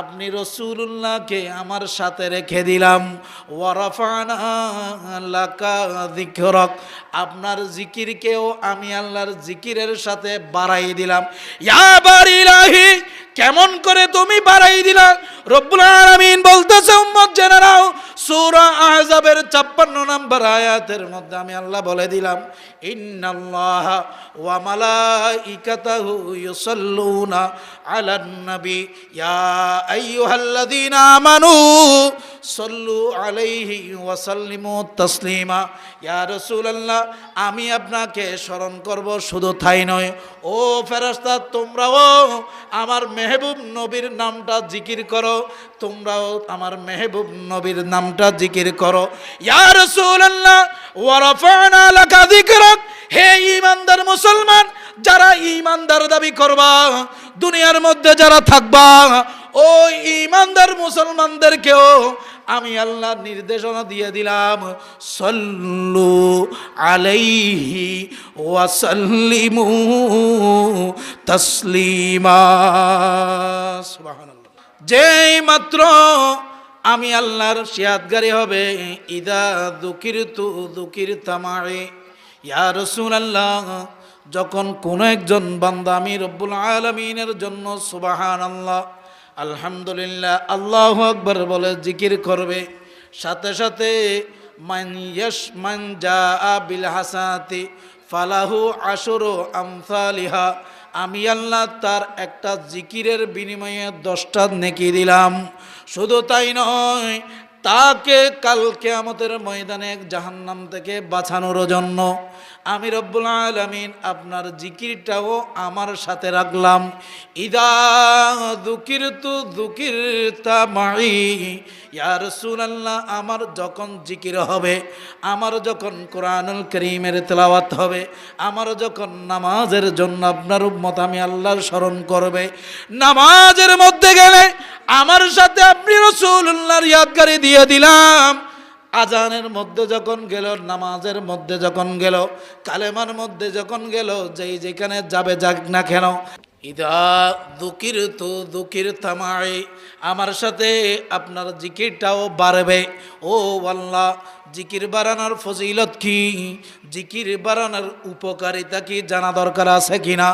আপনি রসুল্লাহকে আমার সাথে রেখে দিলাম। ওয়ারাফানা লাকা আপনার জিকিরকেও আমি আল্লাহর জিকিরের সাথে বাড়াই দিলাম। কেমন করে তুমি বাড়াই দিলা? রব্বুল আলামিন বলতেছে, উম্মত জেনে নাও সূরা আহজাবের 56 নম্বর আয়াতের মধ্যে আমি আল্লাহ বলে দিলাম, ইন্নাল্লাহ ওয়া মালাইকাতাহু ইউসাল্লুনা আলান নবী ইয়া আইয়ুহাল্লাযীনা আমানু সাল্লু আলাইহি ওয়া সাল্লিমু তাসলিমা। ইয়া রাসূলুল্লাহ, আমি আপনাকে স্মরণ করব শুধু তাই নয়। ও ফেরেশতা, তোমরাও আমার মেহবুব নবীর নামটা জিকির করো। তোমরাও আমার মেহবুব নবীর নামটা জিকির করো। ইয়া রাসূলুল্লাহ, ওয়া রাফা'না লাকা যিকরাক। হে ঈমানদার মুসলমান, যারা ঈমানদার দাবি করবা, দুনিয়ার মধ্যে যারা থাকবা ওই ঈমানদার মুসলমানদেরকেও আমি আল্লাহ নির্দেশনা দিয়ে দিলাম। সল্লু আলাইহি ওয়াসাল্লিমু তসলিমা। যেই মাত্র আমি আল্লাহর শিয়াদগারি হবে, ইদা দুকির তু দুকির তামারে ইয়া রসুল আল্লাহ যখন কোনো একজন বান্দা আমি রব্বুল আলমিনের জন্য সুবাহান আল্লাহ আলহামদুলিল্লাহ, আল্লাহ আকবর বলে জিকির করবে। সাথে সাথে, মান মান ফালাহু আশুরু আমসালিহা, আমি আল্লাহ তার একটা জিকিরের বিনিময়ে দশটা নেকি দিলাম। শুধু তাই নয় তাকে কালকে আমাদের ময়দানে জাহান্নাম থেকে বাঁচানোর জন্য আমি রব্বুল আলমিন আপনার জিকিরটাও আমার সাথে রাখলাম। ইদা দুকির তু দুকির মাই ইয়ার আমার যখন জিকির হবে, আমার যখন কোরআনুল করিমের তেলাওয়াত হবে, আমার যখন নামাজের জন্য আপনার উম্মত আমি আল্লাহর স্মরণ করবে, নামাজের মধ্যে গেলে আমার সাথে আপনি রসুল্লাহর ইয়াদগারি দিয়ে দিলাম। আজানের মধ্যে যখন গেল, নামাজের মধ্যে যখন গেল, কালেমার মধ্যে যখন গেল, যেই যেখানে যাবে যাক না কেন, ইদা দুকির তো দুকির থামাই আমার সাথে আপনার জিকিরটাও বাড়বে। ও আল্লাহ জিকির বাড়ানোর ফজিলত কি? জিকির বাড়ানোর উপকারিতা কি জানা দরকার আছে কিনা?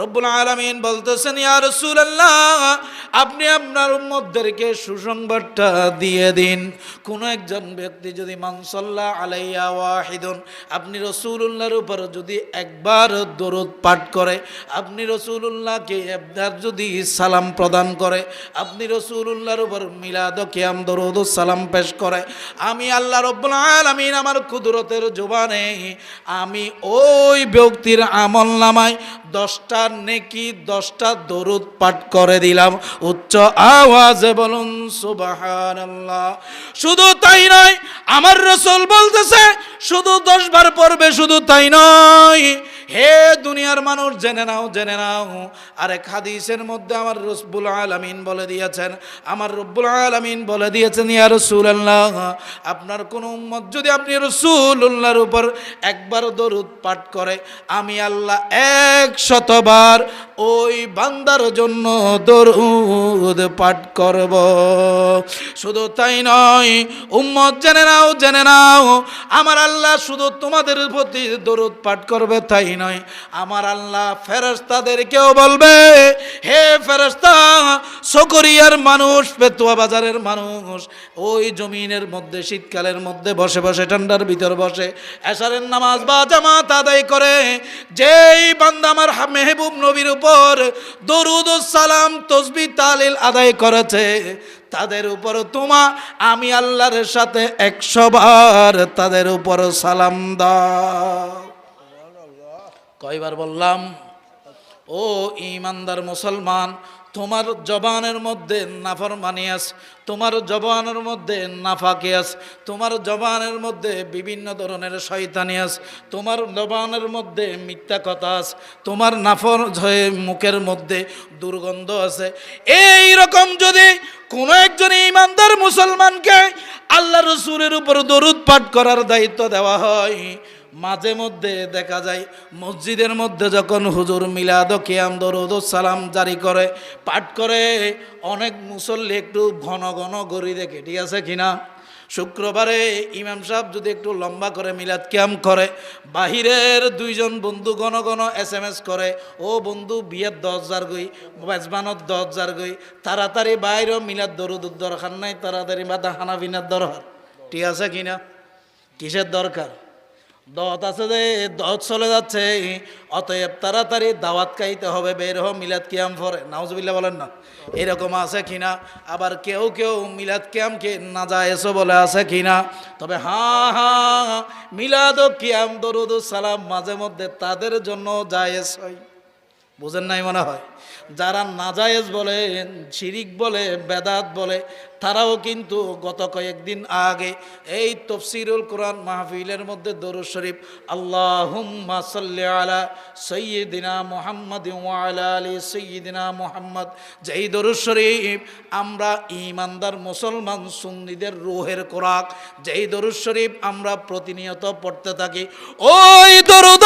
রব্বুল আলমিন বলতেছেন, ইয়া রাসূলুল্লাহ, আপনি আপনার উম্মতদেরকে সুসংবাদটা দিয়ে দিন। কোনো একজন ব্যক্তি যদি মানসল্লাহ আলাইয়া ওয়াহিদুন, আপনি রসুল্লাহর উপর যদি একবার দরুদ পাঠ করে, আপনি রসুল্লাহকে একবার যদি সালাম প্রদান করে, আপনি রসুল্লাহর উপর মিলাদ কিয়াম দরুদ সালাম পেশ করে, আমি আল্লাহ রব্বুল আলামিন আমার কুদরতের জোবানে আমি ওই ব্যক্তির আমল নামায় দশটা নেকি, দশটা দরুদ পাঠ করে দিলাম। উচ্চ আওয়াজে বলুন সুবাহান শুধু তাই নয়, আমার রসুল বলতেছে, শুধু দশবার পড়বে, শুধু তাই নয়। হে দুনিয়ার মানুষ, জেনে নাও জেনে নাও। আরেক হাদিসের মধ্যে আমার রসবুল আলামিন বলে দিয়েছেন, আমার রব্বুল আলামিন বলে দিয়েছেন, ইয়া রাসূলুল্লাহ, আপনার কোন উম্মত যদি আপনি রাসূলুল্লাহর উপর একবার দরুদ পাঠ করে, আমি আল্লাহ এক শতবার ওই বান্দার জন্য দরুদ পাঠ করব। শুধু তাই নয়, উম্মত জেনে নাও জেনে নাও, আমার আল্লাহ শুধু তোমাদের প্রতি দরুদ পাঠ করবে, তাই নয়। আমার আল্লাহ ফেরেস্তাদেরকেও বলবে, হে ফেরেস্তা সকরিয়ার মানুষ পেতুয়া বাজারের মানুষ, ওই জমিনের মধ্যে, শীতকালের মধ্যে বসে বসে, ঠান্ডার ভিতর বসে এসারের নামাজ বা জামাত আদায় করে, যেই বান্দা আমার মেহবুব নবীর উপর দরুদ সালাম, তসবি, তালিল আদায় করেছে, তাদের উপর তোমা, আমি আল্লাহর সাথে একশো বার তাদের উপর সালাম দাও। কয়বার বললাম? ও ইমানদার মুসলমান, তোমার জবানের মধ্যে নাফরমানি আছে, তোমার জবানের মধ্যে নাফাকি আছে, তোমার জবানের মধ্যে বিভিন্ন ধরনের শয়তানি আছে, তোমার জবানের মধ্যে মিথ্যা কথা আছে, তোমার নাফর হয়ে মুখের মধ্যে দুর্গন্ধ আছে। এই রকম যদি কোনো একজন ইমানদার মুসলমানকে আল্লাহ রসুলের উপর দরুদ পাঠ করার দায়িত্ব দেওয়া হয় মাঝে মধ্যে দেখা যায়, মসজিদের মধ্যে যখন হুজুর মিলাদ কিয়াম, দরুদ সালাম জারি করে, পাঠ করে, অনেক মুসল্লি একটু ঘন ঘন গড়ি দেখে, ঠিক আছে কিনা শুক্রবারে ইমাম সাহেব যদি একটু লম্বা করে মিলাদ ক্যাম করে, বাহিরের দুইজন বন্ধু ঘন ঘন এস এম এস করে, ও বন্ধু বিয়ের দশ হাজার গই, মেজবানত দশ হাজার গই, তাড়াতাড়ি বাইরেও মিলাদ দরুদ দরকার নাই, তাড়াতাড়ি বাদা হানা বিনার দরকার, ঠিক আছে কিনা কিসের দরকার? দত আছে যে দত চলে যাচ্ছে। অতএব তাড়াতাড়ি দাওয়াত খাইতে হবে, বের হ মিলাদ কিয়াম ফরে নাউজবিল্লা বলেন না। এরকম আছে কিনা? আবার কেউ কেউ মিলাদ কিয়ামকে না যায় এসো বলে আছে কিনা? তবে হা হা, মিলাদ কিয়াম, দরুদ সালাম মাঝে মধ্যে তাদের জন্য যায় হয় বুঝেন নাই মনে হয়? যারা নাজায়েজ বলে, শিরিক বলে, বেদাত বলে, তারাও কিন্তু গত কয়েকদিন আগে এই তফসিরুল কোরআন মাহফিলের মধ্যে দরুদ শরীফ, আল্লাহুম্মা সাল্লি আলা সৈয়দিনা মুহাম্মদ ওয়ালা আলী সৈয়দিনা মুহাম্মদ। যেই দরুদ শরীফ আমরা ইমানদার মুসলমান সুন্নিদের রুহের কোরাক যেই দরুদ শরীফ আমরা প্রতিনিয়ত পড়তে থাকি, ওই দরুদ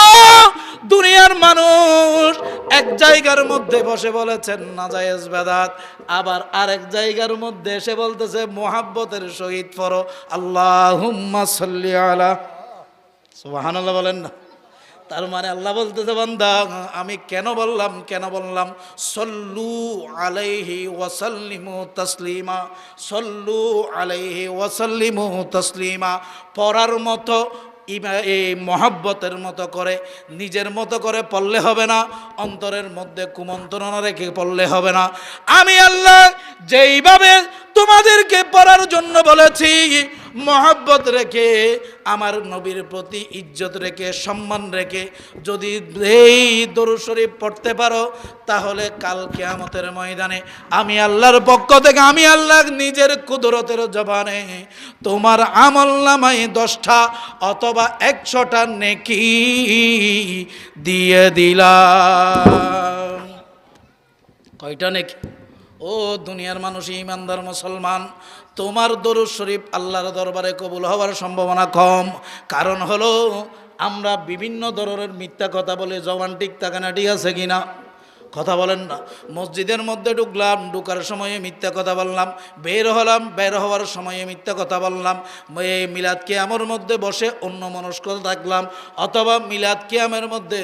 দুনিয়ার মানুষ এক জায়গার মধ্যে বসে বলেছেন, না নাজায়েজ বেদাত। আবার আরেক জায়গার মধ্যে এসে বলতেছে, মোহাব্বতের সহিত পড়ো। আল্লাহুম্মা সাল্লি আলা, সুবহানাল্লাহ বলেন না। তার মানে আল্লাহ বলতেছে, বান্দা, আমি কেন বললাম কেন বললাম? সল্লু আলাইহি ওয়াসাল্লিমু তসলিমা। সল্লু আলাইহি ওয়াসাল্লিমু তসলিমা। পড়ার মতো এই মহাব্বতের মতো করে, নিজের মতো করে পড়লে হবে না, অন্তরের মধ্যে কুমন্ত্রণা রেখে পড়লে হবে না। আমি আল্লাহ যেইভাবে তোমাদেরকে পড়ার জন্য বলেছি, মহাব্বত রেখে, আমার নবীর প্রতি ইজ্জত রেখে, সম্মান রেখে, যদি এই দরুদ শরীফ পড়তে পারো, তাহলে কাল কেয়ামতের ময়দানে আমি আল্লাহর পক্ষ থেকে, আমি আল্লাহ নিজের কুদরতের জবানে তোমার আমল নামাই দশটা অথবা একশোটা নেকি দিয়ে দিলাম। কয়টা নেকি? ও দুনিয়ার মানুষ ইমানদার মুসলমান, তোমার দরুদ শরীফ আল্লাহর দরবারে কবুল হওয়ার সম্ভাবনা কম। কারণ হলো, আমরা বিভিন্ন ধরনের মিথ্যা কথা বলে জবান ঠিক থাকে না, ঠিক আছে কিনা? কথা বলেন না। মসজিদের মধ্যে ঢুকলাম, ঢুকার সময়ে মিথ্যা কথা বললাম, বের হলাম, বের হওয়ার সময়ে মিথ্যা কথা বললাম এই মিলাদ কিয়ামের মধ্যে বসে অন্য মনস্ক থাকলাম, অথবা মিলাদ কিয়ামের মধ্যে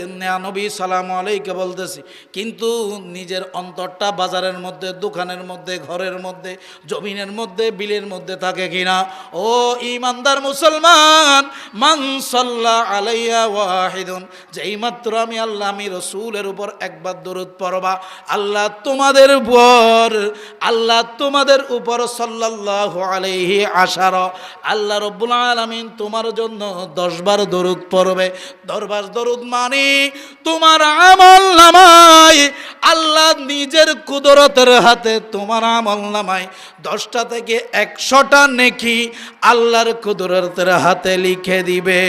নবী, সালাম আলাইকে বলতেছি। কিন্তু নিজের অন্তরটা বাজারের মধ্যে, দোকানের মধ্যে, ঘরের মধ্যে, জমিনের মধ্যে, বিলের মধ্যে থাকে কিনা? ও ইমানদার মুসলমান, মান সাল্লাহ আলাইয়া ওয়াহিদুন যেই মাত্র আমি আল্লাহ, আমি রসুলের উপর একবার দরুদ পড়বা। আল্লাহ তোমাদের উপর, আল্লাহ তোমাদের উপর সাল্লাল্লাহু আলাইহি আশার। আল্লাহ রব্বুল আলামিন তোমার জন্য দশবার দরুদ পড়বে। দরবার দরুদ মানে তোমার আমল নামায়। আল্লাহ নিজের কুদরতের হাতে তোমার আমল নামায়। দশটা থেকে একশোটা নেকি আল্লাহর কুদরতের হাতে লিখে দিবে।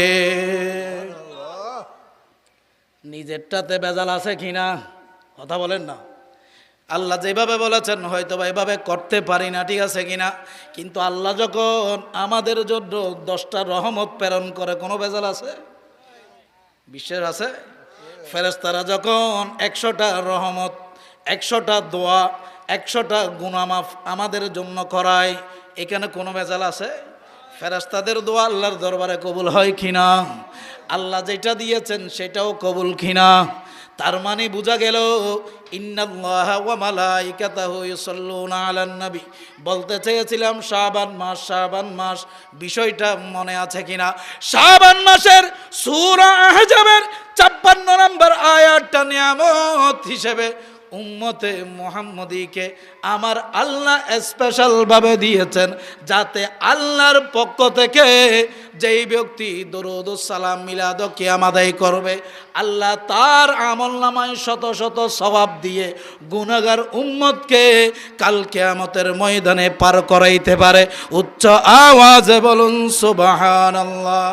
নিজেরটাতে বেজাল আছে কিনা? কথা বলেন না। আল্লাহ যেভাবে বলেছেন হয়তো বা এভাবে করতে পারি না, ঠিক আছে কিনা? কিন্তু আল্লাহ যখন আমাদের জন্য দশটা রহমত প্রেরণ করে, কোনো বেজাল আছে? বিশ্বের আছে? ফেরেস্তারা যখন একশোটা রহমত, একশোটা দোয়া, একশোটা গুণামাফ আমাদের জন্য করায়, এখানে কোনো বেজাল আছে? ফেরাস্তাদের দোয়া আল্লাহর দরবারে কবুল হয় কিনা? আল্লাহ যেটা দিয়েছেন সেটাও কবুল কিনা? তার মানে বোঝা গেল বলতে চেয়েছিলাম, শাবান মাস শাবান মাস। বিষয়টা মনে আছে কিনা? শাবান মাসের সুরা আহজাবের ছাপ্পান্ন নম্বর আয়াতটা নিয়ামত হিসেবে উম্মতে মোহাম্মদীকে আমার আল্লাহ স্পেশালভাবে দিয়েছেন, যাতে আল্লাহর পক্ষ থেকে যেই ব্যক্তি দরুদ সালাম মিলাদ কিয়াম আদায় করবে, আল্লাহ তার আমল নামায় শত শত স্বভাব দিয়ে গুণাগার উম্মতকে কাল কেয়ামতের ময়দানে পার করাইতে পারে। উচ্চ আওয়াজে বলুন সুবাহান আল্লাহ